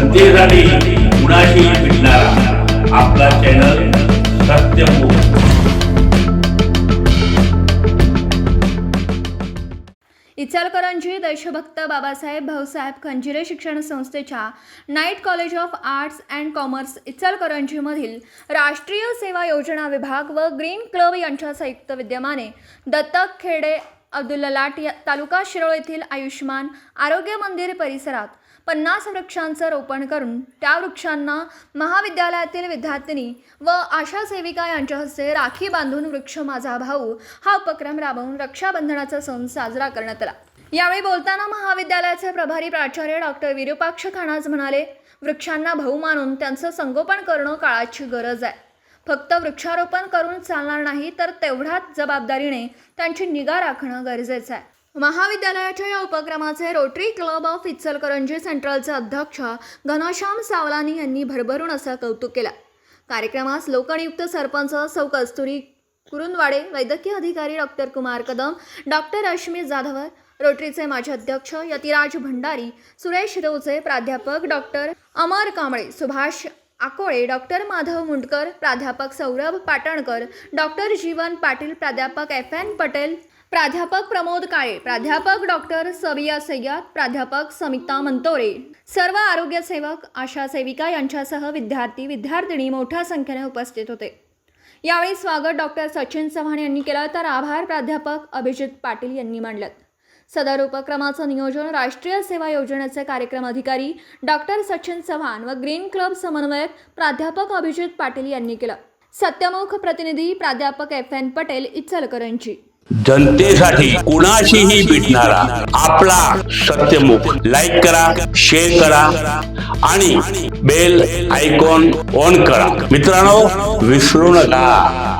जनतेसाठी कुणाशी भेटणारा. आपला चॅनल सत्यमुख इचलकरंजी देशभक्त बाबासाहेब भाऊसाहेब खंजिरे शिक्षण संस्थेच्या night college of arts and commerce इचलकरंजीमधील राष्ट्रीय सेवा योजना विभाग व ग्रीन क्लब यांच्या संयुक्त विद्यमाने दत्तक खेडे अब्दुल्ला लाट या तालुका शिरोळ येथील आयुष्मान आरोग्य मंदिर परिसरात पन्नास वृक्षांचं रोपण करून त्या वृक्षांना महाविद्यालयातील विद्यार्थिनी व आशा सेविका यांच्या हस्ते राखी बांधून वृक्ष माझा भाऊ हा उपक्रम राबवून रक्षाबंधनाचा सण साजरा करण्यात आला. यावेळी बोलताना महाविद्यालयाचे प्रभारी प्राचार्य डॉक्टर विरूपाक्ष खानाज म्हणाले वृक्षांना भाऊ मानून त्यांचं संगोपन करणं काळाची गरज आहे. फक्त वृक्षारोपण करून चालणार नाही तर तेवढ्याच जबाबदारीने त्यांची निगा राखणं गरजेचं आहे. महाविद्यालयाच्या या उपक्रमाचे रोटरी क्लब ऑफ इचलकरंजी सेंट्रलचे अध्यक्ष घनश्याम सावलानी यांनी भरभरून असं कौतुक केलं. कार्यक्रमास लोकनियुक्त सरपंच सौ कस्तुरी कुरुंदवाडे वैद्यकीय अधिकारी डॉक्टर कुमार कदम डॉक्टर रश्मी जाधवर रोटरीचे माजी अध्यक्ष यतिराज भंडारी सुरेश रोजे प्राध्यापक डॉक्टर अमर कांबळे सुभाष आकोळे डॉक्टर माधव मुंडकर प्राध्यापक सौरभ पाटणकर डॉक्टर जीवन पाटील प्राध्यापक एफ एन पटेल प्राध्यापक प्रमोद काळे प्राध्यापक डॉक्टर सबिया सय्यद प्राध्यापक समिता मंतोरे. सर्व आरोग्य सेवक आशा सेविका यांच्यासह विद्यार्थी विद्यार्थिनी मोठ्या संख्येने उपस्थित होते. यावेळी स्वागत डॉक्टर सचिन चव्हाण यांनी केलं तर आभार प्राध्यापक अभिजित पाटील यांनी मांडलं. सदर उपक्रमाचं नियोजन राष्ट्रीय सेवा योजनेचे कार्यक्रम अधिकारी डॉक्टर सचिन चव्हाण व ग्रीन क्लब समन्वयक प्राध्यापक अभिजित पाटील यांनी केलं. सत्यमुख प्रतिनिधी प्राध्यापक एफ एन पटेल इचलकरंजी. जनतेसाठी कुणाशीही भेटणारा आपला सत्यमुख लाईक करा शेअर करा आणि बेल आयकॉन ऑन करा. मित्रांनो विसरू नका.